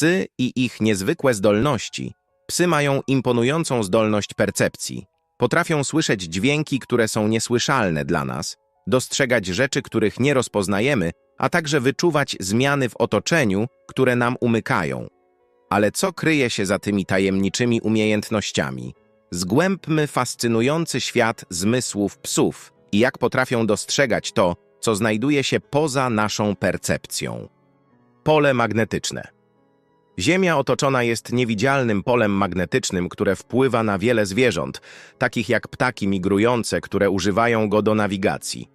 Psy i ich niezwykłe zdolności. Psy mają imponującą zdolność percepcji. Potrafią słyszeć dźwięki, które są niesłyszalne dla nas, dostrzegać rzeczy, których nie rozpoznajemy, a także wyczuwać zmiany w otoczeniu, które nam umykają. Ale co kryje się za tymi tajemniczymi umiejętnościami? Zgłębmy fascynujący świat zmysłów psów i jak potrafią dostrzegać to, co znajduje się poza naszą percepcją. Pole magnetyczne. Ziemia otoczona jest niewidzialnym polem magnetycznym, które wpływa na wiele zwierząt, takich jak ptaki migrujące, które używają go do nawigacji.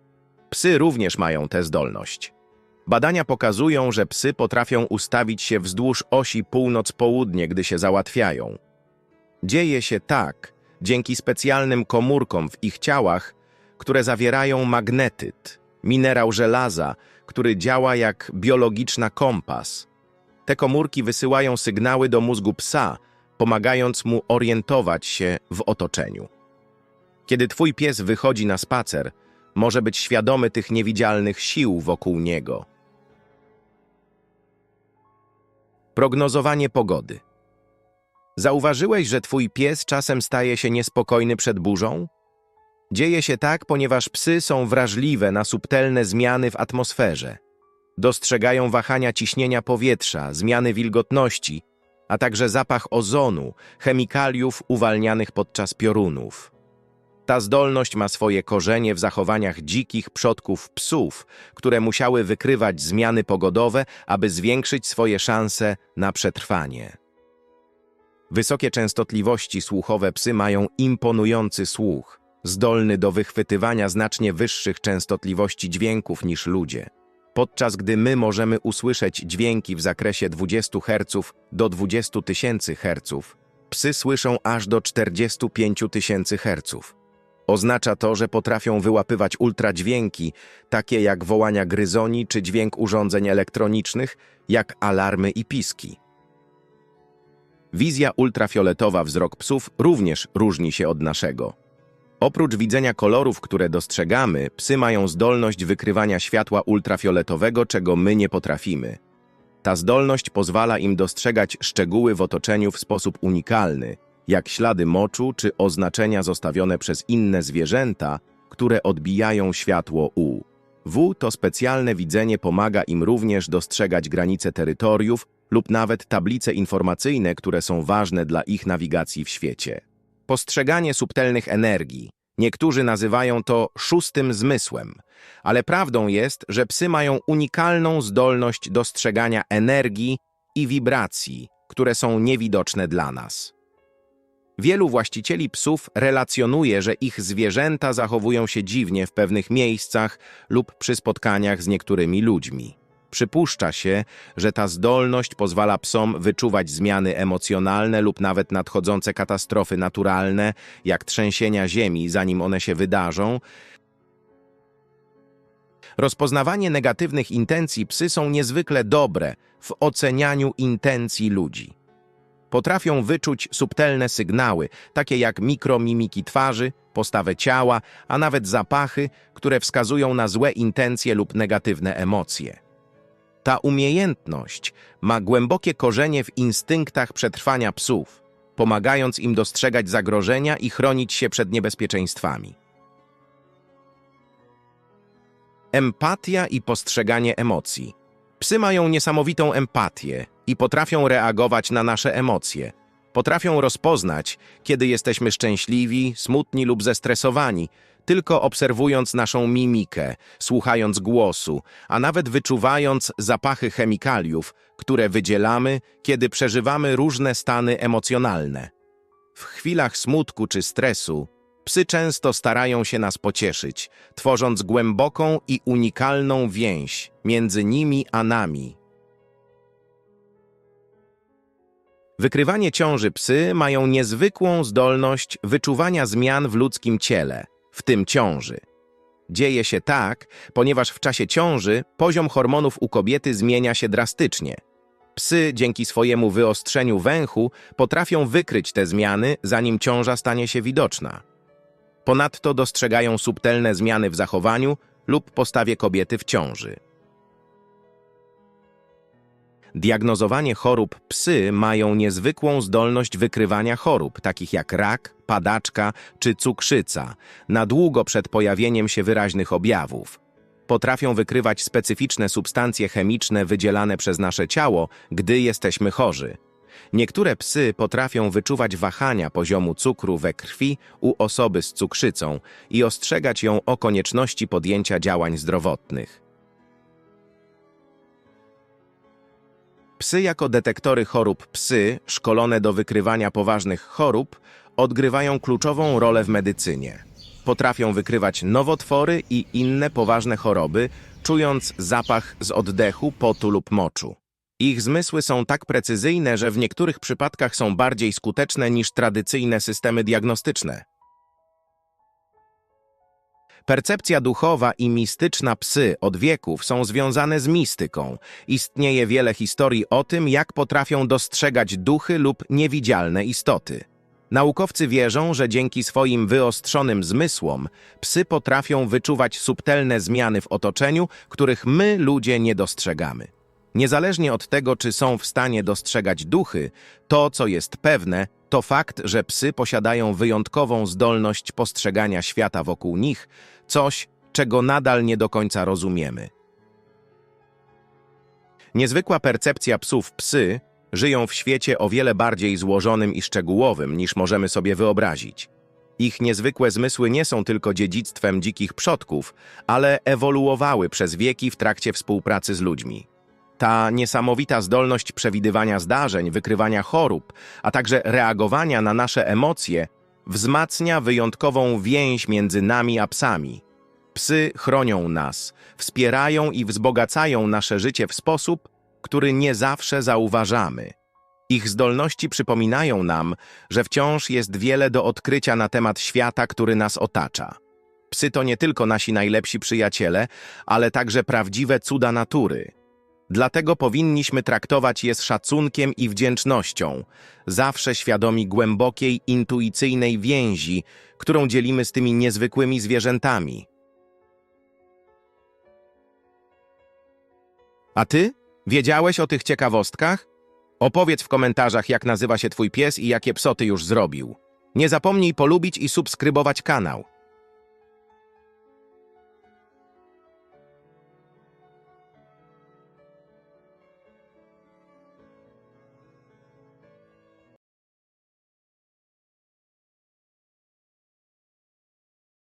Psy również mają tę zdolność. Badania pokazują, że psy potrafią ustawić się wzdłuż osi północ-południe, gdy się załatwiają. Dzieje się tak dzięki specjalnym komórkom w ich ciałach, które zawierają magnetyt, minerał żelaza, który działa jak biologiczna kompas. Te komórki wysyłają sygnały do mózgu psa, pomagając mu orientować się w otoczeniu. Kiedy twój pies wychodzi na spacer, może być świadomy tych niewidzialnych sił wokół niego. Prognozowanie pogody. Zauważyłeś, że twój pies czasem staje się niespokojny przed burzą? Dzieje się tak, ponieważ psy są wrażliwe na subtelne zmiany w atmosferze. Dostrzegają wahania ciśnienia powietrza, zmiany wilgotności, a także zapach ozonu, chemikaliów uwalnianych podczas piorunów. Ta zdolność ma swoje korzenie w zachowaniach dzikich przodków psów, które musiały wykrywać zmiany pogodowe, aby zwiększyć swoje szanse na przetrwanie. Wysokie częstotliwości słuchowe psy mają imponujący słuch, zdolny do wychwytywania znacznie wyższych częstotliwości dźwięków niż ludzie. Podczas gdy my możemy usłyszeć dźwięki w zakresie 20 Hz do 20 tysięcy Hz, psy słyszą aż do 45 tysięcy Hz. Oznacza to, że potrafią wyłapywać ultradźwięki, takie jak wołania gryzoni czy dźwięk urządzeń elektronicznych, jak alarmy i piski. Wizja ultrafioletowa wzrok psów również różni się od naszego. Oprócz widzenia kolorów, które dostrzegamy, psy mają zdolność wykrywania światła ultrafioletowego, czego my nie potrafimy. Ta zdolność pozwala im dostrzegać szczegóły w otoczeniu w sposób unikalny, jak ślady moczu czy oznaczenia zostawione przez inne zwierzęta, które odbijają światło U. W to specjalne widzenie pomaga im również dostrzegać granice terytoriów lub nawet tablice informacyjne, które są ważne dla ich nawigacji w świecie. Postrzeganie subtelnych energii. Niektórzy nazywają to szóstym zmysłem, ale prawdą jest, że psy mają unikalną zdolność dostrzegania energii i wibracji, które są niewidoczne dla nas. Wielu właścicieli psów relacjonuje, że ich zwierzęta zachowują się dziwnie w pewnych miejscach lub przy spotkaniach z niektórymi ludźmi. Przypuszcza się, że ta zdolność pozwala psom wyczuwać zmiany emocjonalne lub nawet nadchodzące katastrofy naturalne, jak trzęsienia ziemi, zanim one się wydarzą. Rozpoznawanie negatywnych intencji psy są niezwykle dobre w ocenianiu intencji ludzi. Potrafią wyczuć subtelne sygnały, takie jak mikromimiki twarzy, postawę ciała, a nawet zapachy, które wskazują na złe intencje lub negatywne emocje. Ta umiejętność ma głębokie korzenie w instynktach przetrwania psów, pomagając im dostrzegać zagrożenia i chronić się przed niebezpieczeństwami. Empatia i postrzeganie emocji. Psy mają niesamowitą empatię i potrafią reagować na nasze emocje. Potrafią rozpoznać, kiedy jesteśmy szczęśliwi, smutni lub zestresowani, tylko obserwując naszą mimikę, słuchając głosu, a nawet wyczuwając zapachy chemikaliów, które wydzielamy, kiedy przeżywamy różne stany emocjonalne. W chwilach smutku czy stresu psy często starają się nas pocieszyć, tworząc głęboką i unikalną więź między nimi a nami. Wykrywanie ciąży psy mają niezwykłą zdolność wyczuwania zmian w ludzkim ciele – w tym ciąży. Dzieje się tak, ponieważ w czasie ciąży poziom hormonów u kobiety zmienia się drastycznie. Psy dzięki swojemu wyostrzeniu węchu potrafią wykryć te zmiany, zanim ciąża stanie się widoczna. Ponadto dostrzegają subtelne zmiany w zachowaniu lub postawie kobiety w ciąży. Diagnozowanie chorób psy mają niezwykłą zdolność wykrywania chorób, takich jak rak, padaczka czy cukrzyca, na długo przed pojawieniem się wyraźnych objawów. Potrafią wykrywać specyficzne substancje chemiczne wydzielane przez nasze ciało, gdy jesteśmy chorzy. Niektóre psy potrafią wyczuwać wahania poziomu cukru we krwi u osoby z cukrzycą i ostrzegać ją o konieczności podjęcia działań zdrowotnych. Psy jako detektory chorób psy, szkolone do wykrywania poważnych chorób, odgrywają kluczową rolę w medycynie. Potrafią wykrywać nowotwory i inne poważne choroby, czując zapach z oddechu, potu lub moczu. Ich zmysły są tak precyzyjne, że w niektórych przypadkach są bardziej skuteczne niż tradycyjne systemy diagnostyczne. Percepcja duchowa i mistyczna psy od wieków są związane z mistyką. Istnieje wiele historii o tym, jak potrafią dostrzegać duchy lub niewidzialne istoty. Naukowcy wierzą, że dzięki swoim wyostrzonym zmysłom psy potrafią wyczuwać subtelne zmiany w otoczeniu, których my, ludzie, nie dostrzegamy. Niezależnie od tego, czy są w stanie dostrzegać duchy, to, co jest pewne, to fakt, że psy posiadają wyjątkową zdolność postrzegania świata wokół nich, coś, czego nadal nie do końca rozumiemy. Niezwykła percepcja psów psy żyją w świecie o wiele bardziej złożonym i szczegółowym, niż możemy sobie wyobrazić. Ich niezwykłe zmysły nie są tylko dziedzictwem dzikich przodków, ale ewoluowały przez wieki w trakcie współpracy z ludźmi. Ta niesamowita zdolność przewidywania zdarzeń, wykrywania chorób, a także reagowania na nasze emocje wzmacnia wyjątkową więź między nami a psami. Psy chronią nas, wspierają i wzbogacają nasze życie w sposób, który nie zawsze zauważamy. Ich zdolności przypominają nam, że wciąż jest wiele do odkrycia na temat świata, który nas otacza. Psy to nie tylko nasi najlepsi przyjaciele, ale także prawdziwe cuda natury. Dlatego powinniśmy traktować je z szacunkiem i wdzięcznością, zawsze świadomi głębokiej, intuicyjnej więzi, którą dzielimy z tymi niezwykłymi zwierzętami. A ty? Wiedziałeś o tych ciekawostkach? Opowiedz w komentarzach, jak nazywa się twój pies i jakie psoty już zrobił. Nie zapomnij polubić i subskrybować kanał.